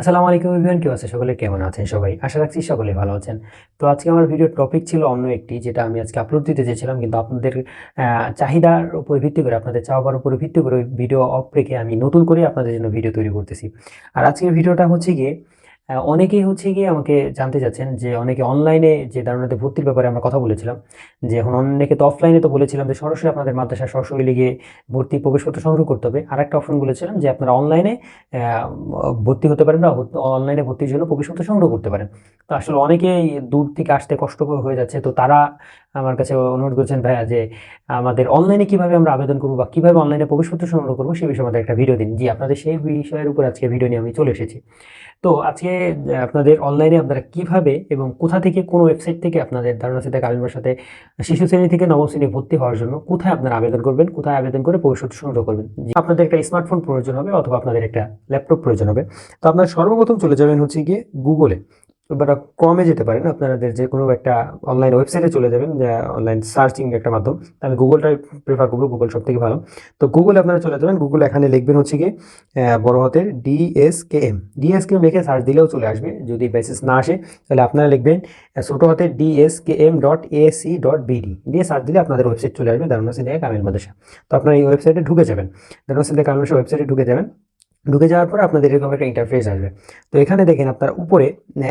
আসসালামু আলাইকুম ইভিয়ান কেউ আছে? সকলে কেমন আছেন সবাই? আশা রাখছি সকলে ভালো আছেন। তো আজকে আমার ভিডিওর টপিক ছিল অন্য একটি, যেটা আমি আজকে আপলোড দিতে চেয়েছিলাম, কিন্তু আপনাদের চাহিদার উপর ভিত্তি করে, আপনাদের চাওয়ার উপর ভিত্তি করে ভিডিও অফ রেখে আমি নতুন করে আপনাদের জন্য ভিডিও তৈরি করতেছি। আর আজকের ভিডিওটা হচ্ছে গিয়ে অনেকেই হচ্ছে গিয়ে আমাকে জানতে চাচ্ছেন যে অনেকে অনলাইনে যে ধারণাতে ভর্তির ব্যাপারে আমরা কথা বলেছিলাম, যে এখন অনেকে তো অফলাইনে তো বলেছিলাম যে সরাসরি আপনাদের মাদ্রাসা সরাসরি লিগে ভর্তি প্রবেশপত্র সংগ্রহ করতে হবে। আর একটা অপশন বলেছিলাম যে আপনারা অনলাইনে ভর্তি হতে পারেন বা অনলাইনে ভর্তির জন্য প্রবেশপত্র সংগ্রহ করতে পারেন। তো আসলে অনেকেই দূর থেকে আসতে কষ্ট হয়ে যাচ্ছে। তো তারা আমার কাছে অনুরোধ করছেন ভাইয়া যে আমাদের অনলাইনে কীভাবে আমরা আবেদন করব বা কীভাবে অনলাইনে প্রবেশপত্র সংগ্রহ করব সেই বিষয়ে আমাদের একটা ভিডিও দিন। জি, আপনাদের সেই বিষয়ের উপর আজকে ভিডিও নিয়ে আমি চলে এসেছি। তো আজকে আপনাদের অনলাইনে আপনারা কীভাবে এবং কোথা থেকে কোন ওয়েবসাইট থেকে আপনাদের ধারণা সাথে কাবিনবার সাথে শিশু শ্রেণি থেকে নবম শ্রেণি ভর্তি হওয়ার জন্য কোথায় আপনারা আবেদন করবেন, কোথায় আবেদন করে প্রবেশপত্র সংগ্রহ করবেন? আপনাদের একটা স্মার্টফোন প্রয়োজন হবে অথবা আপনাদের একটা ল্যাপটপ প্রয়োজন হবে। তো আপনারা সর্বপ্রথম চলে যাবেন হচ্ছে গিয়ে গুগলে বা ক্রমে যেতে পারেন আপনাদের যে কোনো একটা অনলাইন ওয়েবসাইটে চলে যাবেন অনলাইন সার্চিং একটা মাধ্যম আমি গুগলটাই প্রেফার করব গুগল সব থেকে ভালো। তো গুগলে আপনারা চলে যাবেন গুগল এখানে লিখবেন হচ্ছে আহ, বড় হাতের ডিএসকেএম ডিএসকেএম লিখে সার্চ দিলেও চলে আসবে যদি মেসেজ না আসে তাহলে আপনারা লিখবেন ছোট হাতের DSKM dot AC dot BD দিয়ে সার্চ দিলে আপনাদের ওয়েবসাইট চলে আসবে দারুণ সিদ্দিকা কামিল মাদ্রাসা তো আপনারা এই ওয়েবসাইটে ঢুকে যাবেন। দারুণ সিদ্দিকা কামিল ওয়েবসাইটে ঢুকে যাবেন। ঢুকে যাওয়ার পর আপনাদের এরকম একটা ইন্টারফেস আসবে। তো এখানে দেখেন আপনার উপরে,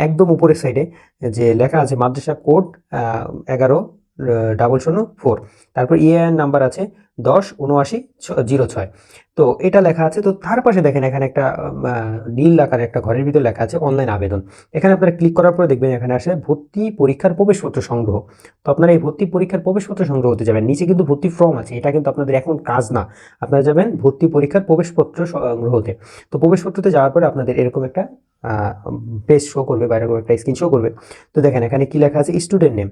একদম উপরের সাইডে যে লেখা আছে মাদ্রাসা কোড এগারো ডাবল শূন্য ফোর তারপর ইএন নাম্বার আছে দশ উনআশি জিরো ছয়। তো এটা লেখা আছে, তো তার পাশে দেখেন এখানে একটা নীল আকারে একটা ঘরের ভিতরে লেখা আছে অনলাইন আবেদন। এখানে আপনারা ক্লিক করার পরে দেখবেন এখানে আসে ভর্তি পরীক্ষার প্রবেশপত্র সংগ্রহ। তো আপনারা এই ভর্তি পরীক্ষার প্রবেশপত্র সংগ্রহ হতে যাবেন। নিচে কিন্তু ভর্তি ফর্ম আছে, এটা কিন্তু আপনাদের এখন কাজ না। আপনারা যাবেন ভর্তি পরীক্ষার প্রবেশপত্র সংগ্রহ হতে তো প্রবেশপত্রতে যাওয়ার পরে আপনাদের এরকম একটা পেজ শো করবে বা এরকম একটা স্ক্রিন শো করবে। তো দেখেন এখানে কি লেখা আছে স্টুডেন্ট নেম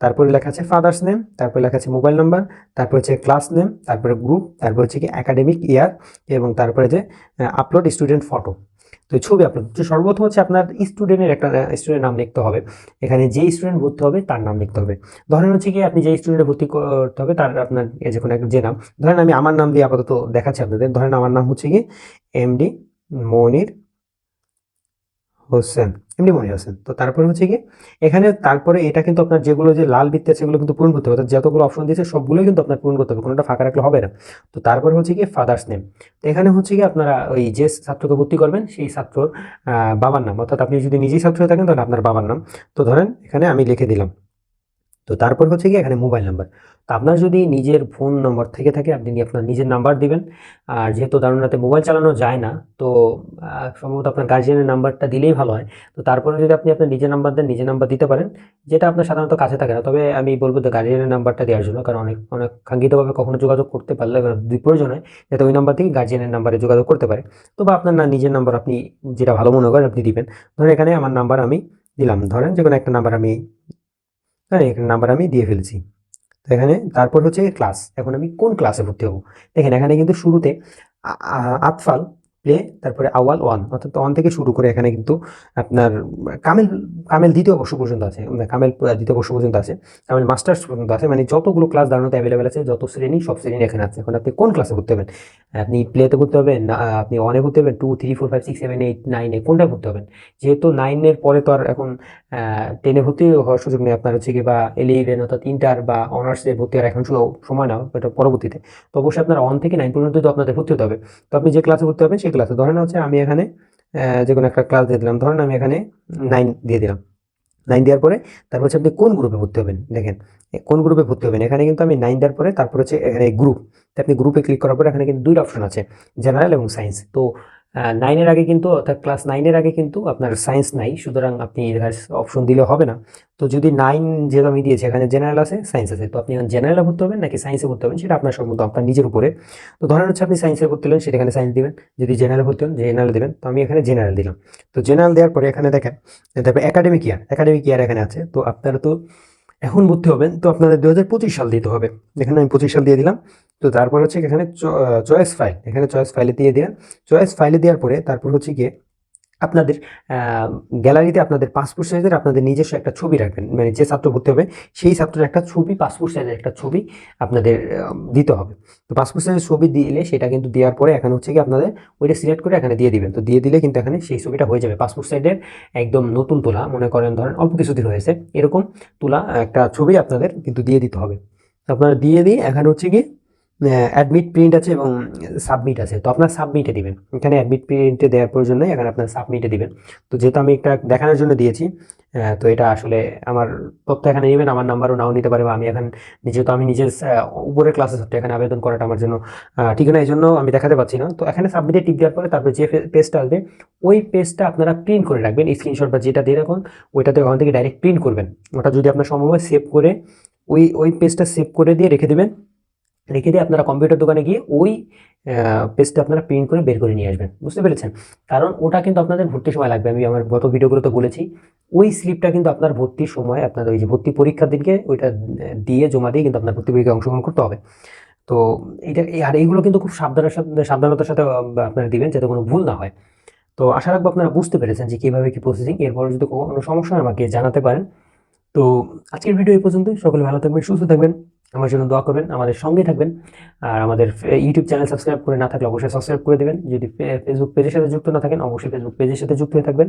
তারপরে লেখা আছে ফাদার্স নেম তারপরে লেখা আছে মোবাইল নাম্বার তারপর হচ্ছে ক্লাস নেম তারপরে গ্রুপ তারপর হচ্ছে কি একাডেমিক ইয়ার এবং তারপরে যে আপলোড স্টুডেন্ট ফটো তো ছবি আপলোড তো সর্বপ্রথম হচ্ছে আপনার স্টুডেন্টের একটা স্টুডেন্ট নাম লিখতে হবে। এখানে যে স্টুডেন্ট ভর্তি হবে তার নাম লিখতে হবে। ধরেন হচ্ছে কি আপনি যে স্টুডেন্টে ভর্তি করতে হবে তার আপনার যে কোনো একটা যে নাম। ধরেন আমি আমার নাম দিয়ে আপাতত দেখাচ্ছি আপনাদের। ধরেন আমার নাম হচ্ছে কি এমডি মনির হোসেন, এমনি মনে হোসেন। তো তারপরে হচ্ছে কি এখানে তারপরে এটা কিন্তু আপনার যেগুলো যে লাল বৃত্তি আছে সেগুলো কিন্তু পূরণ করতে হবে। অর্থাৎ যতগুলো অপশন দিয়েছে, সবগুলোই কিন্তু আপনার পূরণ করতে হবে। কোনোটা ফাঁকা রাখলে হবে না। তো তারপরে হচ্ছে কি ফাদার্স নেম তো এখানে হচ্ছে কি আপনারা ওই যে ছাত্রকে ভর্তি করবেন, সেই ছাত্রর বাবার নাম। অর্থাৎ আপনি যদি নিজেই ছাত্র হয়ে থাকেন, তাহলে আপনার বাবার নাম। তো ধরেন, এখানে আমি লিখে দিলাম। তো তারপর হচ্ছে কি এখানে মোবাইল নাম্বার তো আপনার যদি নিজের ফোন নম্বর থেকে থাকে, আপনি আপনার নিজের নাম্বার দিবেন। আর যেহেতু দারুণাতে মোবাইল চালানো যায় না, তো সম্ভবত আপনার গার্জিয়ানের নাম্বারটা দিলেই ভালো হয়। তো তারপরে যদি আপনি আপনার নিজের নাম্বার দেন, নিজের নাম্বার দিতে পারেন, যেটা আপনার সাধারণত কাছে থাকে না। তবে আমি বলব যে গার্জিয়ানের নাম্বারটা দেওয়ার জন্য, কারণ অনেক অনেক কাঙ্ক্ষিতভাবে কখনো যোগাযোগ করতে পারলে প্রয়োজন হয়, যাতে ওই নাম্বার থেকে গার্জিয়ানের নাম্বারে যোগাযোগ করতে পারে। তো বা আপনার না নিজের নাম্বার আপনি যেটা ভালো মনে করেন, আপনি দিবেন। ধরেন এখানে আমার নাম্বার আমি দিলাম। ধরেন যে কোনো একটা নাম্বার আমি হ্যাঁ এখানে নাম্বার আমি দিয়ে ফেলেছি। তো এখানে তারপর হচ্ছে ক্লাস এখন আমি কোন ক্লাসে ভর্তি হব? দেখেন এখানে কিন্তু শুরুতে আতফাল প্লে তারপরে আওয়াল ওয়ান অর্থাৎ ওয়ান থেকে শুরু করে এখানে কিন্তু আপনার কামেল কামেল দ্বিতীয় বর্ষ পর্যন্ত আছে কামেল দ্বিতীয় বর্ষ পর্যন্ত আছে, কামেল মাস্টার্স পর্যন্ত আছে মানে যতগুলো ক্লাস ধারণাতে অ্যাভেলেবেল আছে, যত শ্রেণি, সব শ্রেণি এখানে আছে। এখন আপনি কোন ক্লাসে ভর্তি হবেন? আপনি প্লেতে ভর্তি হবেন, না আপনি ওয়ানে ভর্তি হবেন two three four five six seven eight নাইনে কোনটায় ভর্তি হবেন? যেহেতু নাইনের পরে তো আর এখন টেনে ভর্তি হওয়ার সুযোগ নেই, আপনার হচ্ছে কি বা ইলেভেন অর্থাৎ ইন্টার বা অনার্সে ভর্তি হওয়ার এখন সময় না এটা পরবর্তীতে। তো অবশ্যই আপনার ওয়ান থেকে নাইন পর্যন্ত তো আপনাদের ভর্তি হতে হবে। তো আপনি যে ক্লাসে ভর্তি হবেন, সেই ক্লাসে ধরেন হচ্ছে আমি এখানে যে কোনো একটা ক্লাস দিয়ে দিলাম। ধরেন আমি এখানে নাইন দিয়ে দিলাম। নাইন দেওয়ার পরে তারপর হচ্ছে আপনি কোন গ্রুপে ভর্তি হবেন? দেখেন কোন গ্রুপে ভর্তি হবেন? এখানে কিন্তু আমি নাইন দেওয়ার পরে তারপর হচ্ছে এখানে গ্রুপ আপনি গ্রুপে ক্লিক করার পরে এখানে কিন্তু দুইটা অপশন আছে জেনারেল এবং সায়েন্স তো নাইনের আগে কিন্তু, অর্থাৎ ক্লাস নাইনের আগে কিন্তু আপনার সায়েন্স নাই, সুতরাং আপনি অপশন দিলে হবে না। তো যদি নাইন যেহেতু আমি দিয়েছি, এখানে জেনারেল আছে সায়েন্স আছে। তো আপনি জেনারেলে ভর্তি হবেন নাকি সায়েন্সে ভর্তি হবেন, সেটা আপনার সম্বন্ধ, আপনার নিজের উপরে। তো ধরেন হচ্ছে আপনি সায়েন্সে ভর্তি হলেন, সেটা এখানে সায়েন্স দিবেন। যদি জেনারেল ভর্তি হন জেনারেল দেবেন। তো আমি এখানে জেনারেল দিলাম। তো জেনারেল দেওয়ার পরে এখানে দেখেন তারপরে একাডেমিক ইয়ার একাডেমিক ইয়ার এখানে আছে। তো আপনারা তো এখন ভর্তি হবেন, তো আপনাদের দু হাজার পঁচিশ সাল দিতে হবে। এখানে আমি পঁচিশ সাল দিয়ে দিলাম, তো তারপর হচ্ছে এখানে চয়েস ফাইল এখানে চয়েস ফাইলে দিয়ে দেওয়া চয়েস ফাইলে দেওয়ার পরে তারপর হচ্ছে গিয়ে আপনাদের গ্যালারিতে আপনাদের পাসপোর্ট সাইজের আপনাদের নিজস্ব একটা ছবি রাখবেন। মানে যে ছাত্র ভর্তি হবে, সেই ছাত্রের একটা ছবি পাসপোর্ট সাইজের একটা ছবি আপনাদের দিতে হবে। তো পাসপোর্ট সাইজের ছবি দিলে সেটা কিন্তু দেওয়ার পরে এখানে হচ্ছে কি আপনাদের ওইটা সিলেক্ট করে এখানে দিয়ে দিবেন। তো দিয়ে দিলে কিন্তু এখানে সেই ছবিটা হয়ে যাবে। পাসপোর্ট সাইজের একদম নতুন তোলা, মনে করেন ধরেন অল্প কিছুদিন হয়েছে, এরকম তোলা একটা ছবি আপনাদের কিন্তু দিয়ে দিতে হবে। তো আপনারা দিয়ে দিয়ে এখানে হচ্ছে কি অ্যাডমিট প্রিন্ট আছে এবং সাবমিট আছে। তো আপনার সাবমিটে দিবেন। এখানে অ্যাডমিট প্রিন্টে দেওয়ার প্রয়োজন নেই, এখানে আপনার সাবমিটে দিবেন। তো যেহেতু আমি একটা দেখানোর জন্য দিয়েছি তো এটা আসলে আমার তথ্য এখানে নেবেন, আমার নাম্বারও নাও নিতে পারে বা আমি এখন, যেহেতু আমি নিজের উপরের ক্লাসে ছাত্র, এখানে আবেদন করাটা আমার জন্য ঠিক না এই জন্য আমি দেখাতে পারছি না। তো এখানে সাবমিটে টিপ দেওয়ার পরে তারপরে যে পেজটা আসবে, ওই পেজটা আপনারা প্রিন্ট করে রাখবেন। স্ক্রিনশট বা যেটা দিয়ে রাখুন, ওইটাতে ওখান থেকে ডাইরেক্ট প্রিন্ট করবেন। ওটা যদি আপনার সম্ভব হয় সেভ করে ওই ওই পেজটা সেভ করে দিয়ে রেখে দেবেন। রেখে দিয়ে আপনারা কম্পিউটার দোকানে গিয়ে ওই পেজটা আপনারা প্রিন্ট করে বের করে নিয়ে আসবেন। বুঝতে পেরেছেন? কারণ ওটা কিন্তু আপনাদের ভর্তির সময় লাগবে। আমি আমার গত ভিডিওগুলোতে বলেছি, ওই স্লিপটা কিন্তু আপনার ভর্তির সময়, আপনার ওই যে ভর্তি পরীক্ষার দিনকে ওইটা দিয়ে, জমা দিয়ে কিন্তু আপনার ভর্তি পরীক্ষায় অংশগ্রহণ করতে হবে। তো এটা আর এইগুলো কিন্তু খুব সাবধানের সাথে সাবধানতার সাথে আপনারা দিবেন যাতে কোনো ভুল না হয়। তো আশা রাখব আপনারা বুঝতে পেরেছেন যে কীভাবে কী প্রসেসিং এরপর যদি কোনো সমস্যা আমাকে জানাতে পারেন। তো আজকের ভিডিও এই পর্যন্তই। সকলে ভালো থাকবেন, সুস্থ থাকবেন। আমার জন্য দোয়া করবেন, আমাদের সঙ্গে থাকবেন। আর আমাদের ইউটিউব চ্যানেল সাবস্ক্রাইব করে না থাকলে অবশ্যই সাবস্ক্রাইব করে দেবেন। যদি ফেসবুক পেজের সাথে যুক্ত না থাকেন, অবশ্যই ফেসবুক পেজের সাথে যুক্ত হয়ে থাকবেন।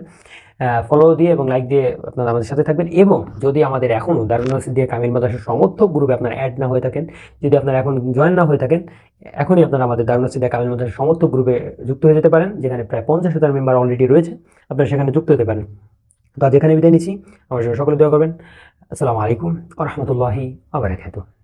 ফলো দিয়ে এবং লাইক দিয়ে আপনারা আমাদের সাথে থাকবেন। এবং যদি আমাদের এখনও দারুণ দিয়ে কামিল মাদাসের সমর্থক গ্রুপে আপনারা অ্যাড না হয়ে থাকেন, যদি আপনারা এখন জয়েন না হয়ে থাকেন, এখনই আপনারা আমাদের দারুণ দিয়ে কামিল মাদাসের সমর্থক গ্রুপে যুক্ত হয়ে যেতে পারেন, যেখানে প্রায় পঞ্চাশ হাজার মেম্বার অলরেডি রয়েছে। আপনারা সেখানে যুক্ত হতে পারেন। তো আজ এখানে বিদায় নিচ্ছি। আমার জন্য সকলে দোয়া করবেন। আসসালামু আলাইকুম আ রহমতুল্লাহি আবরাকাতুহ